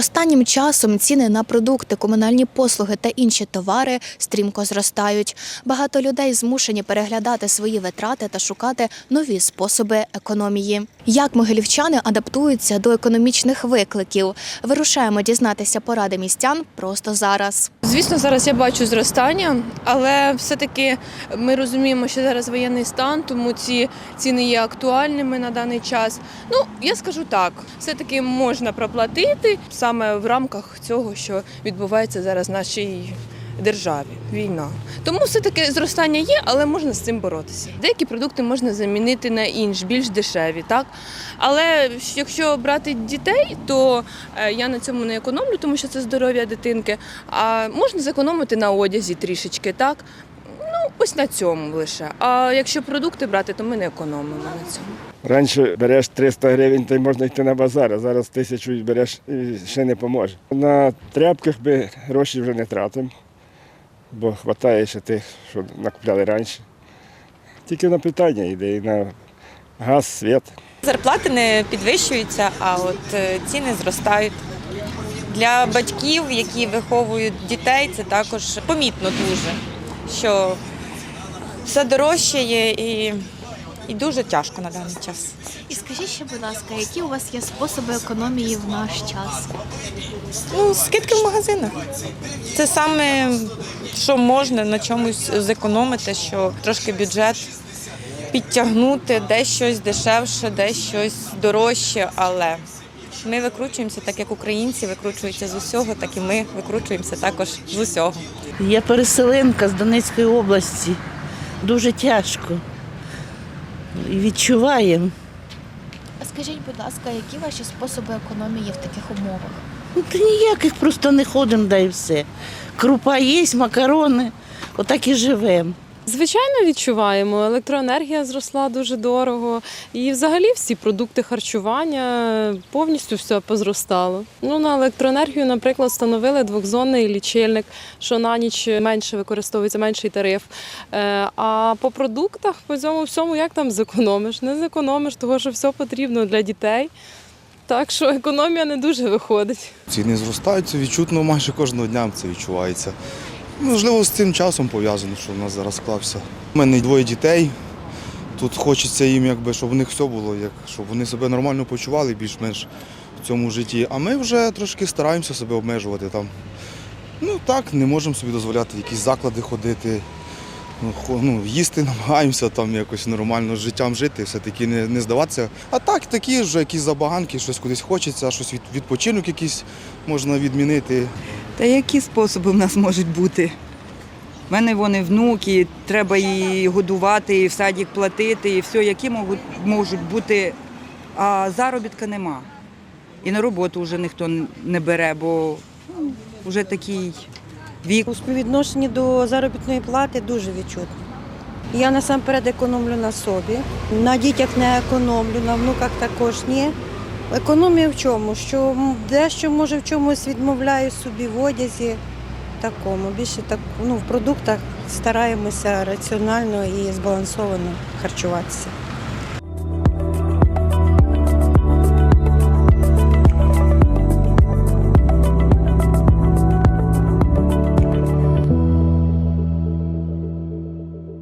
Останнім часом ціни на продукти, комунальні послуги та інші товари стрімко зростають. Багато людей змушені переглядати свої витрати та шукати нові способи економії. Як могилівчани адаптуються до економічних викликів? Вирушаємо дізнатися поради містян просто зараз. Звісно, зараз я бачу зростання, але все-таки ми розуміємо, що зараз воєнний стан, тому ці ціни є актуальними на даний час. Ну, я скажу так, все-таки можна проплатити саме в рамках цього, що відбувається зараз в нашій державі війна. Тому все-таки зростання є, але можна з цим боротися. Деякі продукти можна замінити на інші, більш дешеві, так? Але якщо брати дітей, то е, я на цьому не економлю, тому що це здоров'я дитинки. А можна зекономити на одязі трішечки, так? Ну, ось на цьому лише. А якщо продукти брати, то ми не економимо на цьому. Раніше береш 300 гривень, то й можна йти на базар, а зараз тисячу береш і ще не поможе. На тряпках ми гроші вже не тратимо, бо вистачає ще тих, що накупляли раніше. Тільки на питання йде і на газ, світ. Зарплати не підвищуються, а от е, ціни зростають. Для батьків, які виховують дітей, це також помітно дуже, що все дорожчає і, і дуже тяжко на даний час. І скажіть ще, будь ласка, які у вас є способи економії в наш час? Ну, скидки в магазинах. Це саме, що можна на чомусь зекономити, що трошки бюджет підтягнути, десь щось дешевше, десь щось дорожче, але ми викручуємося, так як українці викручуються з усього, так і ми викручуємося також з усього. Я переселенка з Донецької області. Дуже тяжко. Відчуваємо. А скажіть, будь ласка, які ваші способи економії в таких умовах? Ну, та ніяких просто не ходимо, да і все. Крупа є, макарони, отак і живемо. Звичайно, відчуваємо. Електроенергія зросла дуже дорого. І взагалі всі продукти харчування повністю все позростало. Ну, на електроенергію, наприклад, встановили двохзонний лічильник, що на ніч менше використовується, менший тариф. Е, А по продуктах, по цьому всьому, як там зекономиш? Не зекономиш, тому що все потрібно для дітей. Так що економія не дуже виходить. Ціни зростають, це відчутно майже кожного дня це відчувається. Можливо, з цим часом пов'язано, що в нас зараз склався. У мене двоє дітей. Тут хочеться їм, якби, щоб у них все було, як, щоб вони себе нормально почували більш-менш в цьому житті. А ми вже трошки стараємося себе обмежувати там. Ну так, не можемо собі дозволяти в якісь заклади ходити. Ну, ну, їсти намагаємося там якось нормально з життям жити, все-таки не, не здаватися. А так, такі ж якісь забаганки, щось кудись хочеться, щось від, відпочинок якийсь можна відмінити. Та які способи в нас можуть бути? У мене вони внуки, треба і годувати, і в садик платити, і все, які можуть, можуть бути, а заробітка нема. І на роботу вже ніхто не бере, бо ну, вже такий вік. У співвідношенні до заробітної плати дуже відчутно. Я насамперед економлю на собі, на дітях не економлю, на внуках також ні. Економія в чому? Що дещо може в чомусь відмовляю собі в одязі такому. Більше так ну, в продуктах стараємося раціонально і збалансовано харчуватися.